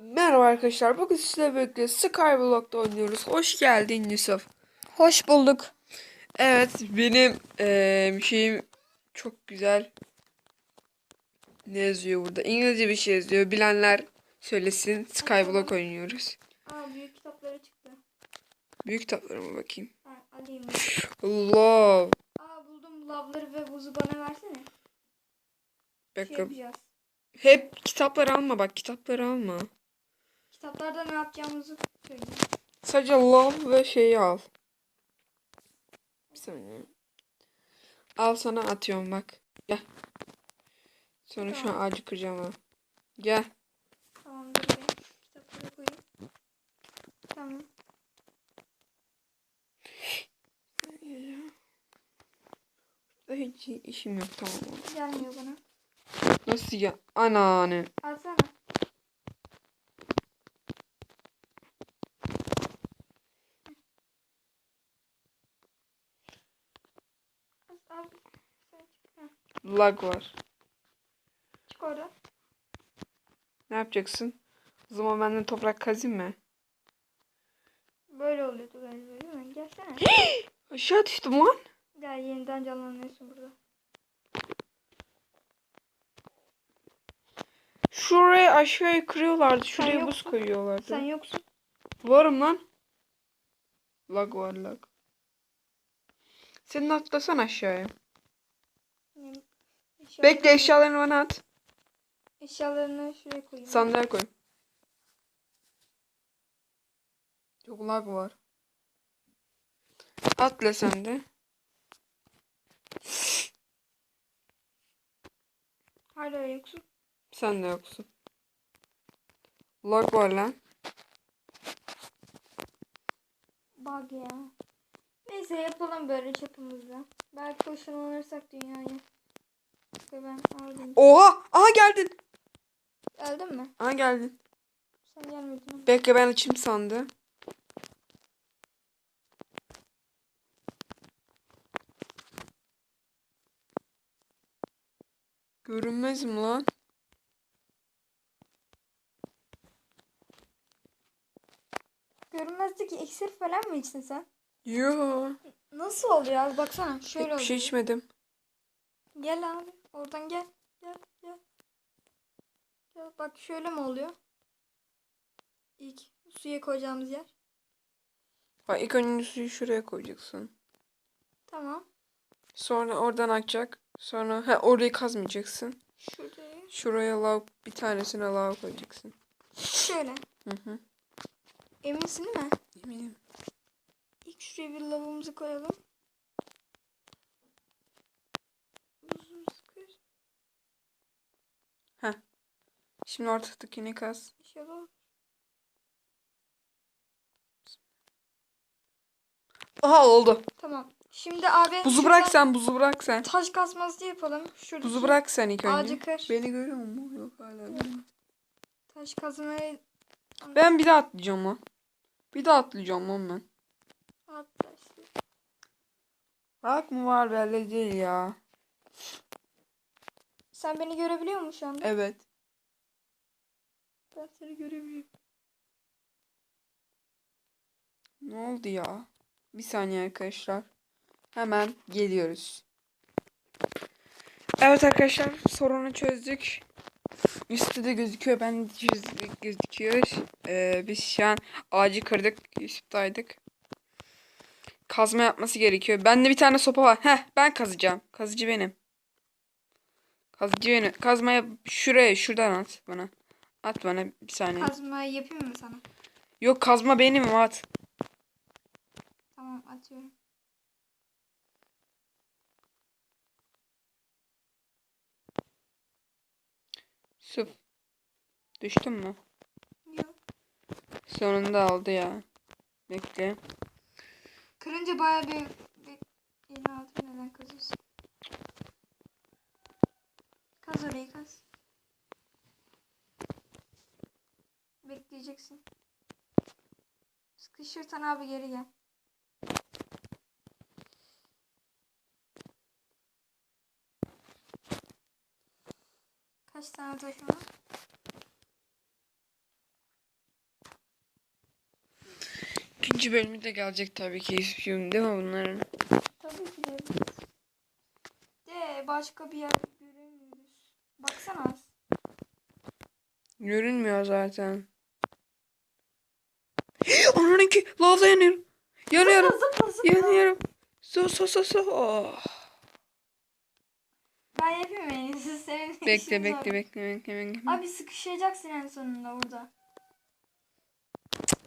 Merhaba arkadaşlar. Bugün sizlerle birlikte Skyblock'ta oynuyoruz. Hoş geldin Yusuf. Hoş bulduk. Evet benim eee, şeyim çok güzel. Ne yazıyor burada? İngilizce bir şey yazıyor. Bilenler söylesin. Skyblock oynuyoruz. Aa büyük kitapları çıktı. Büyük kitaplarıma bakayım. Ha, alayım. Love. Aa buldum lavları ve buzu bana versene. Şey yapacağız. Hep kitapları alma bak. Kitapları alma. Kitaplarda ne yapacağımızı söyleyeyim. Sadece love ve şeyi al. Bir saniye. Al sana atıyorum bak. Gel. Sonra şu an Tamam. ağacı kıracağım ha. Gel. Tamam dur be. Kitapları koyayım. Tamam. Hiç işim yok tamam. Gelmiyor bana. Nasıl ya? Anneanne. Alsana. Al, sen çık. Heh, Lag var. çık oradan. Ne yapacaksın? O zaman benden toprak kazayım mı? Böyle oluyordu galiba değil mi? Gelsene. Aşağı düştüm lan. Gel yeniden canlanıyorsun burada. Şuraya aşağıya kırıyorlardı. Şuraya buz yoksun. koyuyorlardı. Sen yoksun. Varım lan. Lag var lag. Senin atlasan aşağıya. Bekle eşyalarını bana at. Eşyalarını şuraya koyayım. Sandığa koy. Çok lag var. Atla sen de. Hala yoksun. Sen de yoksun. Lag var lan. Bug ya. Neyse yapalım böyle çapımızda. Belki ışınlanırsak dünyaya. Ve ben aldım. Oha! Aha geldin. Geldin mi? Aha geldin. Sen gelmedin. Bekle ben açayım sandı. Görünmez mi lan? Görünmezdeki iksir falan mı içtin sen? Yo. Nasıl oluyor abi baksana. Şöyle Pek bir şey oluyor. içmedim. Gel abi. Oradan gel. Gel gel. Gel bak şöyle mi oluyor? İlk suya koyacağımız yer. Bak ilk önce suyu şuraya koyacaksın. Tamam. Sonra oradan akacak. Sonra ha orayı kazmayacaksın. Şuraya. Şuraya lav bir tanesine lav koyacaksın. Şöyle. Hı hı. Eminsin değil mi? Eminim. İlk şuraya bir lavabımızı koyalım. Buzumuzu koy. Şimdi ortadakini kaz. İnşallah. Aha oldu. Tamam. Şimdi abi Buzu şuradan bırak sen, buzu bırak sen. Taş kazması yapalım. Şuradaki Buzu bırak sen ilk önce. Ağacı kır. Beni görüyor musun? Yok hala görmüyor. Taş kazmayı Ben bir daha atlayacağım lan. Bir daha atlayacağım lan ben. atla işte. Bak mı var belli değil ya. Sen beni görebiliyor musun şu anda? Evet. Ben seni görebiliyorum. Ne oldu ya? Bir saniye arkadaşlar. Hemen geliyoruz. Evet arkadaşlar sorunu çözdük. Üstte de gözüküyor. Ben de gözüküyor. Ee, biz şu an ağacı kırdık. Yusuf'taydık. Kazma yapması gerekiyor. Bende bir tane sopa var. Heh ben kazacağım. Kazıcı benim. Kazıcı benim. Kazmaya şuraya şuradan at bana. At bana bir saniye. Kazmayı yapayım mı sana? Yok kazma benim at. Tamam atıyorum. Yusuf. Düştün mü? Yok. Sonunda aldı ya. Bekle. Kırınca bayağı bir, bir yeni altı neden kazıyorsun? Kaz orayı kaz. Bekleyeceksin. Sıkışırsan abi geri gel. Kaç tane taşım var? İkinci bölümü de gelecek tabii ki istiyorum şey değil mi bunların? Tabii ki de. De başka bir yer göremiyoruz. Baksana az. Görünmüyor zaten. Ki lavda yanıyorum. Yanıyorum. Zıpla zıpla. Yanıyorum. Su su su su. Oh. Ben en iyisi senin işin Bekle zor. bekle bekle bekle bekle. Abi sıkışacaksın en sonunda burada.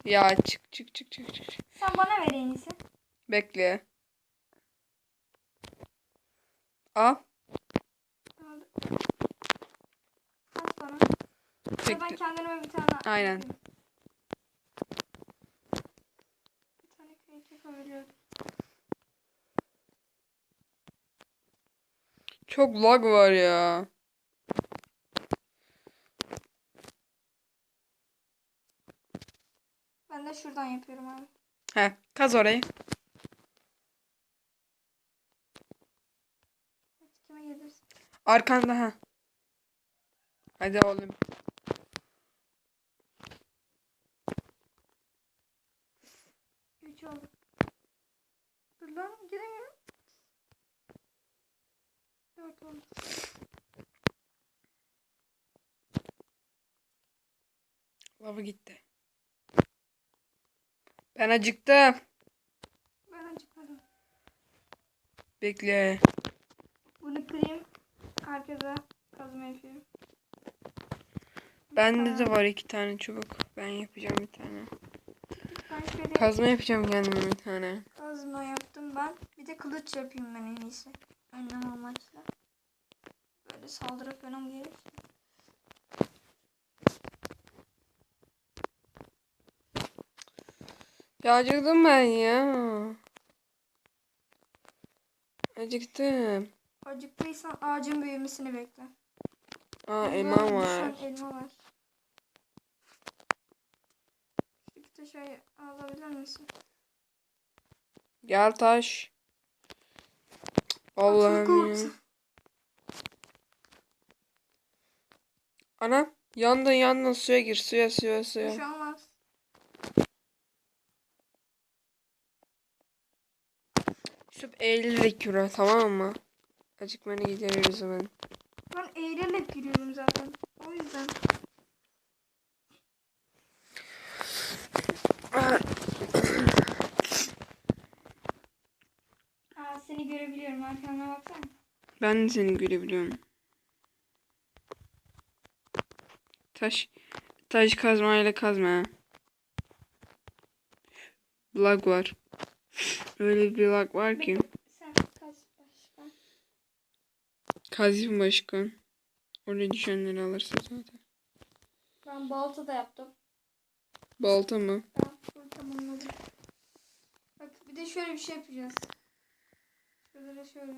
Ya çık çık çık çık çık. Sen bana ver en iyisi. Bekle. Al. Abi. At bana. Ve ben kendime bir tane Aynen. yapayım. Bir yapabiliyorum. Çok lag var ya. Ben de şuradan yapıyorum abi. He kaz orayı. Arkanda ha. Hadi oğlum. Üç oldu. Dur lan giremiyorum. Dört oldu. Lava gitti. Ben acıktım. Ben acıkmadım. Bekle. Bunu kırayım. Herkese kazma yapıyorum. Bende de var iki tane çubuk. Ben yapacağım bir tane. Kazma yapacağım kendime bir tane. kazma ben. Bir de kılıç yapayım ben en iyisi. Önlem amaçlı. Böyle saldırı falan gelir. Ya acıktım ben ya. Acıktım. Acıktıysan ağacın büyümesini bekle. Aa Elma var. Elma var. Bir de şey alabilir misin? Gel taş. Allah'ım ya. Ana yandın yandın suya gir suya suya Bir suya. şey olmaz. Yusuf eğilerek yürü tamam mı? Acıkmanı gideriyoruz hemen. Ben eğilerek giriyorum zaten. O yüzden. Aa, seni görebiliyorum. Arkamda baksana. Ben de seni görebiliyorum. Taş taş kazmayla kazma. ha. Lag var. Öyle bir lag var ki. Sen kaç başka? Kazım başkan. Oraya düşenleri alırsa zaten. Ben balta da yaptım. Balta mı? Ben tamamladım. Bak bir de şöyle bir şey yapacağız. Şuralara şöyle.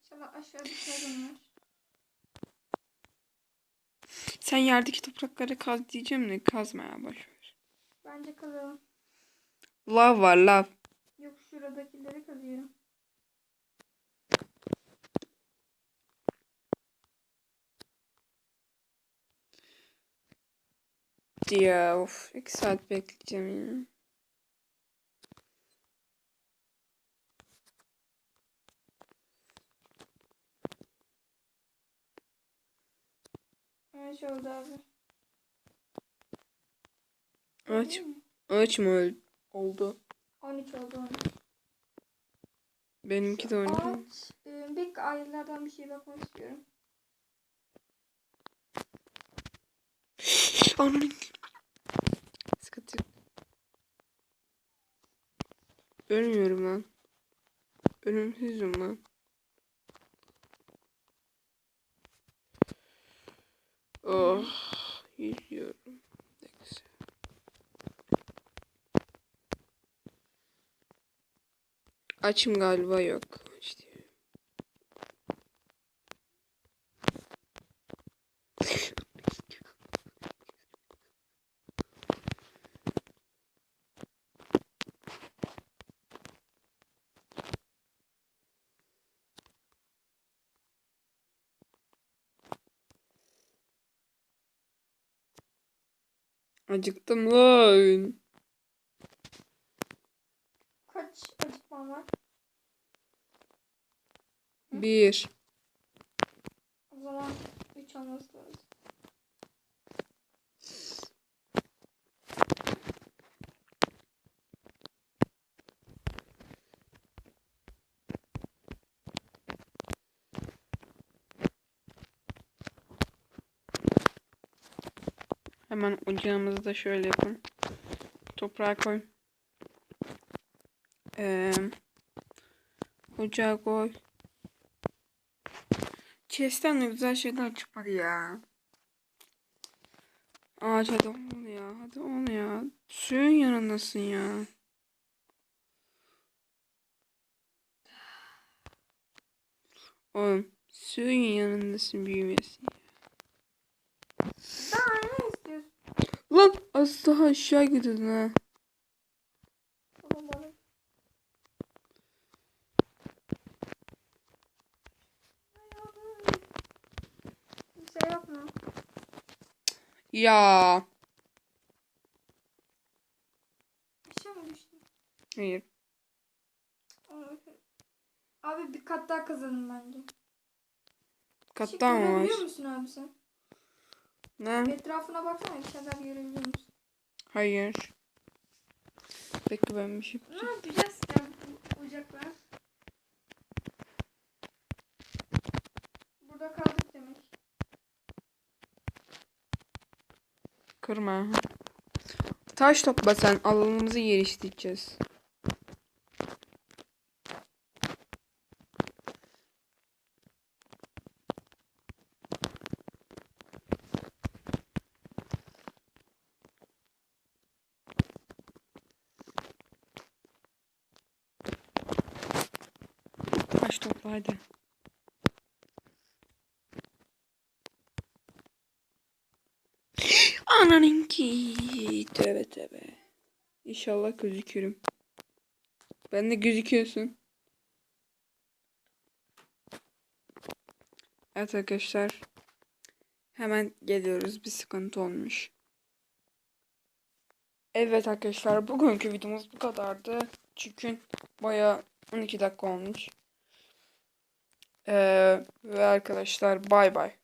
İnşallah aşağı bir sorun var. Sen yerdeki toprakları kaz diyeceğim de kazma ya boş ver. Bence kazalım. Lav var lav. Yok şuradakileri kazıyorum. Ya of iki saat bekleyeceğim ya. Kaç oldu abi? Aç. Aç mı öl- oldu? 13 oldu 13. Benimki de öyle. Ağaç. E, bir aylardan bir şey bakmak istiyorum. Ananın. Sıkıntı yok. Ölmüyorum lan. Ölümsüzüm lan. Oh. Yüzüyorum. Neyse. Açım galiba yok. İşte. Acıktım lan. Kaç acıkmam var? Bir. O zaman 3 olması Hemen ocağımızı da şöyle yapın. Toprağa koy. Ee, ocağa koy. Chest'ten de güzel şeyler çıkar ya. Ağaç hadi ol ya. Hadi ol ya. Suyun yanındasın ya. Oğlum suyun yanındasın büyümesin. Daha ne istiyorsun? Lan az daha aşağı gidin ha. Yok mu? Ya. Bir şey mi düştü? Hayır. Abi bir kat daha kazanın bence. Katta mı var? Görebiliyor musun abi sen? Ne? Etrafına baksana bir şeyler görebiliyor musun? Hayır. Bekle ben bir şey Ne yapacağız ya bu ocaklar? Burada kaldık demek. kırma. Taş topla sen alanımızı geliştireceğiz. Taş topla hadi. Ananınki. Tövbe tövbe. İnşallah gözükürüm. Ben de gözüküyorsun. Evet arkadaşlar. Hemen geliyoruz. Bir sıkıntı olmuş. Evet arkadaşlar. Bugünkü videomuz bu kadardı. Çünkü baya 12 dakika olmuş. Ee, ve arkadaşlar bay bay.